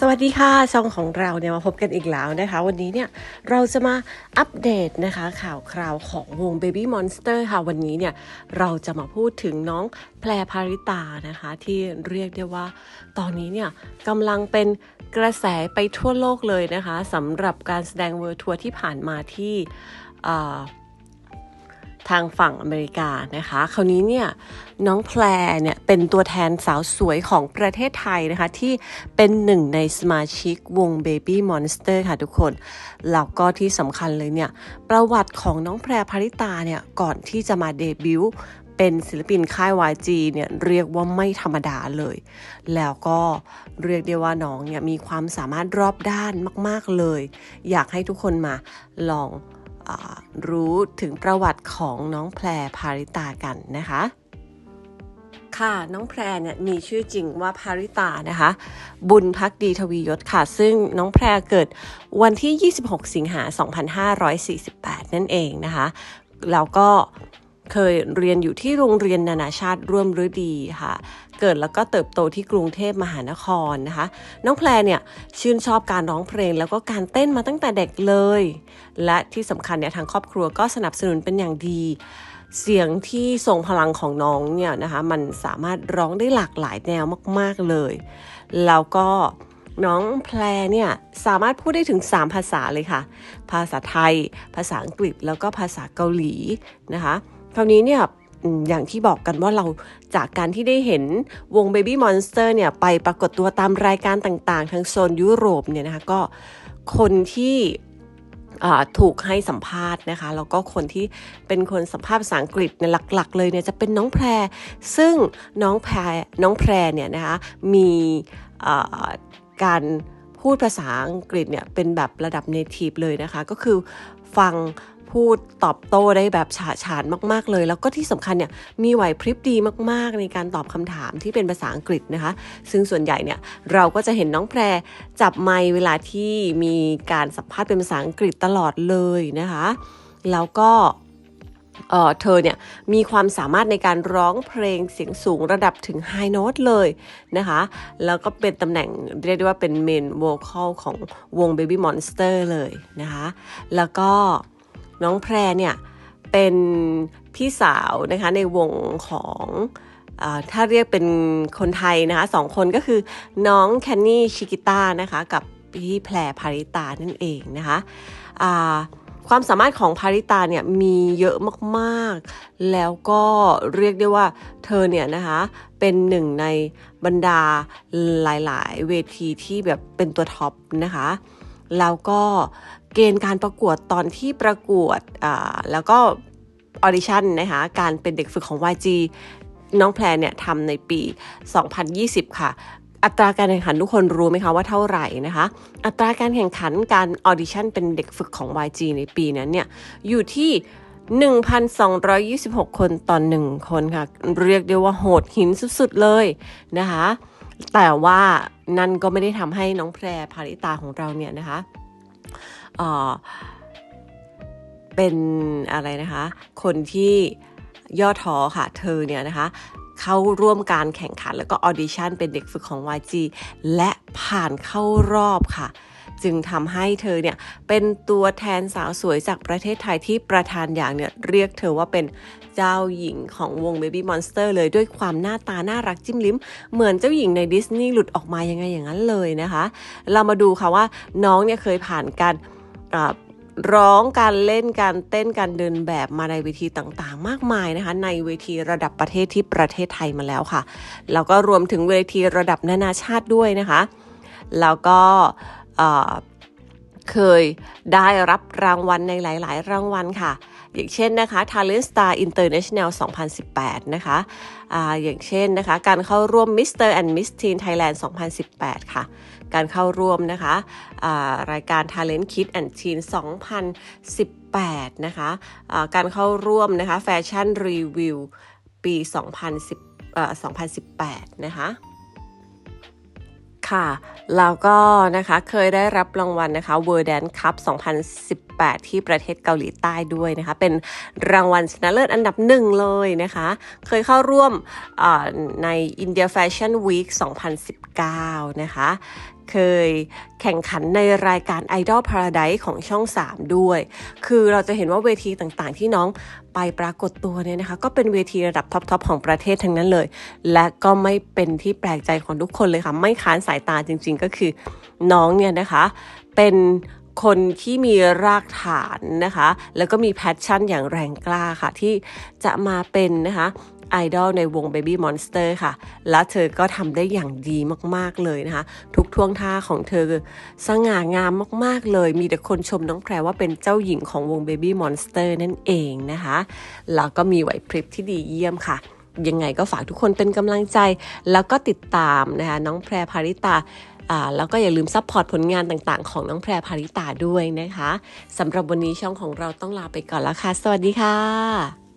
สวัสดีค่ะ ช่องของเราเนี่ยมาพบกันอีกแล้วนะคะ วันนี้เนี่ยเราจะมาอัปเดตนะคะ ข่าวคราวของวง Baby Monster ค่ะ วันนี้เนี่ยเราจะมาพูดถึงน้องแพรพาริตานะคะ ที่เรียกได้ว่า ตอนนี้เนี่ยกำลังเป็นกระแสไปทั่วโลกเลยนะคะสำหรับการแสดงเวอร์ทัวร์ที่ผ่านมาที่ ทางฝั่งอเมริกานะคะ คราวนี้เนี่ยน้องแพรเนี่ยเป็นตัวแทนสาวสวยของประเทศไทยนะคะ ที่เป็นหนึ่งในสมาชิกวง Baby Monster ค่ะทุกคน แล้วก็ที่สำคัญเลยเนี่ย ประวัติของน้องแพรพาริตาเนี่ย ก่อนที่จะมาเดบิวต์เป็นศิลปินค่าย YG เนี่ยเรียกว่าไม่ธรรมดาเลย แล้วก็เรียกได้ว่าน้องเนี่ยมีความสามารถรอบด้านมาก ๆเลย อยากให้ทุกคนมาลอง รู้ถึงประวัติของน้องแพรพาริตากันนะคะ ค่ะน้องแพรเนี่ยมีชื่อจริงว่าพาริตานะคะ บุญพักดีทวียศค่ะ ซึ่งน้องแพรเกิดวันที่ 26 สิงหา 2548 นั่นเองนะคะ แล้วก็เคยเรียนอยู่ที่โรงเรียนนานาชาติร่วมฤดีค่ะ เกิดแล้วก็เติบโตที่กรุงเทพมหานครนะคะ น้องแพรเนี่ยชื่นชอบการร้องเพลงแล้วก็การเต้นมาตั้งแต่เด็กเลย และที่สำคัญเนี่ยทางครอบครัวก็สนับสนุนเป็นอย่างดี เสียงที่ทรงพลังของน้องเนี่ยนะคะมันสามารถร้องได้หลากหลายแนวมาก ๆเลย แล้วก็น้องแพรเนี่ยสามารถพูดได้ถึง 3 ภาษาเลยค่ะ ภาษาไทย ภาษาอังกฤษแล้วก็ภาษาเกาหลีนะคะคราวนี้เนี่ย อย่างที่บอกกันว่าเราจากการที่ได้เห็นวง Baby Monster เนี่ยไปปรากฏตัวตามรายการต่างๆทั้งโซนยุโรปเนี่ยนะคะก็คนที่ถูกให้สัมภาษณ์นะคะแล้วก็คนที่เป็นคนสัมภาษณ์ภาษาอังกฤษเนี่ยหลัก ๆ เลยเนี่ยจะเป็นน้องแพร ซึ่งน้องแพรน้องแพรเนี่ยนะคะมีการพูดภาษาอังกฤษเนี่ยเป็นแบบระดับ native เลยนะคะ ก็คือฟัง พูดตอบโต้ได้แบบฉาฉานมาก ๆ เลย แล้วก็ที่สำคัญเนี่ยมีไหวพริบดีมาก ๆ ในการตอบคำถามที่เป็นภาษาอังกฤษนะคะ ซึ่งส่วนใหญ่เนี่ยเราก็จะเห็นน้องแพรจับไมค์เวลาที่มีการสัมภาษณ์เป็นภาษาอังกฤษตลอดเลยนะคะ แล้วก็เออเธอเนี่ยมีความสามารถในการร้องเพลงเสียงสูงระดับถึงไฮโน้ตเลยนะคะ แล้วก็เป็นตำแหน่งเรียกได้ว่าเป็นเมนโวคอลของวง Baby Monster เลยนะคะ แล้วก็ น้องแพรเนี่ยเป็นพี่สาวนะคะในวงของอถ้าเรียกเป็นคนไทยนะคะสองคนก็คือน้องแคนนี่ชิกิต้านะคะกับพี่แพรพาริตานั่นเองนะคะความสามารถของพาริตาเนี่ยมีเยอะมากๆ แล้วก็เรียกได้ว่าเธอเนี่ยนะคะเป็นหนึ่งในบรรดาหลายๆ เวทีที่แบบเป็นตัวท็อปนะคะ แล้วก็ เกณฑ์การประกวดตอนที่ประกวดแล้วก็ออดิชั่นนะคะการเป็นเด็กฝึกของ YG น้องแพรเนี่ยทำในปี 2020 ค่ะ อัตราการแข่งขันทุกคนรู้ไหมคะว่าเท่าไหร่นะคะ อัตราการแข่งขันการออดิชั่นเป็นเด็กฝึกของ YG ในปีนั้นเนี่ยอยู่ที่1,226 คนต่อหนึ่งคนค่ะ เรียกได้ว่าโหดหินสุดๆเลยนะคะ แต่ว่านั่นก็ไม่ได้ทำให้น้องแพรพาริตาของเราเนี่ยนะคะ เออเป็นอะไรนะคะ คนที่ย่อท้อค่ะ เธอเนี่ยนะคะ เข้าร่วมการแข่งขันแล้วก็ออดิชั่นเป็นเด็กฝึกของ YG และผ่านเข้ารอบค่ะ จึงทำให้เธอเนี่ยเป็นตัวแทนสาวสวยจากประเทศไทยที่ประธานอย่างเนี่ยเรียกเธอว่าเป็นเจ้าหญิงของวง Baby Monster เลยด้วยความหน้าตาน่ารักจิ้มลิ้ม เหมือนเจ้าหญิงในดิสนีย์หลุดออกมายังไงอย่างนั้นเลยนะคะ เรามาดูค่ะว่าน้องเนี่ยเคยผ่านการร้องการเล่นการเต้นการเดินแบบมาในเวทีต่างๆ มากมายนะคะ ในเวทีระดับประเทศที่ประเทศไทยมาแล้วค่ะแล้วก็รวมถึงเวทีระดับนานาชาติด้วยนะคะ แล้วก็ เคยได้รับรางวัลในหลาย ๆ รางวัลค่ะ อย่างเช่นนะคะ Talent Star International 2018 นะคะอ่าอย่างเช่นนะคะ การเข้าร่วม Mr. and Miss Teen Thailand 2018 ค่ะ การเข้าร่วมนะคะอ่ารายการ Talent Kids and Teen 2018 นะคะอ่าการเข้าร่วมนะคะแฟชั่นรีวิวปี 2010เอ่อ2018 นะคะ ค่ะ แล้วก็นะคะเคยได้รับรางวัลนะคะ World Dance Cup 2018 ที่ประเทศเกาหลีใต้ด้วยนะคะ เป็นรางวัลชนะเลิศอันดับหนึ่งเลยนะคะ เคยเข้าร่วมอ่าใน India Fashion Week 2019 นะคะ เคยแข่งขันในรายการ Idol Paradise ของช่อง 3 ด้วย คือเราจะเห็นว่าเวทีต่างๆ ที่น้องไปปรากฏตัวเนี่ยนะคะ ก็เป็นเวทีระดับท็อปๆของประเทศทั้งนั้นเลย และก็ไม่เป็นที่แปลกใจของทุกคนเลยค่ะ ไม่ค้านสายตาจริง ๆ ก็คือน้องเนี่ยนะคะ เป็นคนที่มีรากฐานนะคะ แล้วก็มีแพชชั่นอย่างแรงกล้าค่ะ ที่จะมาเป็นนะคะ ไอดอลในวง Baby Monster ค่ะ และเธอก็ทำได้อย่างดีมากๆเลยนะคะ ทุกท่วงท่าของเธอสง่างามมากๆเลย มีแต่คนชมน้องแพรว่าเป็นเจ้าหญิงของวง Baby Monster นั่นเองนะคะ แล้วก็มีไหวพริบที่ดีเยี่ยมค่ะ ยังไงก็ฝากทุกคนเป็นกำลังใจ แล้วก็ติดตามนะคะน้องแพรพาริตาอ่าแล้วก็อย่าลืมซัพพอร์ตผลงานต่างๆ ของน้องแพรพาริตาด้วยนะคะสำหรับวันนี้ช่องของเราต้องลาไปก่อนแล้วค่ะ สวัสดีค่ะ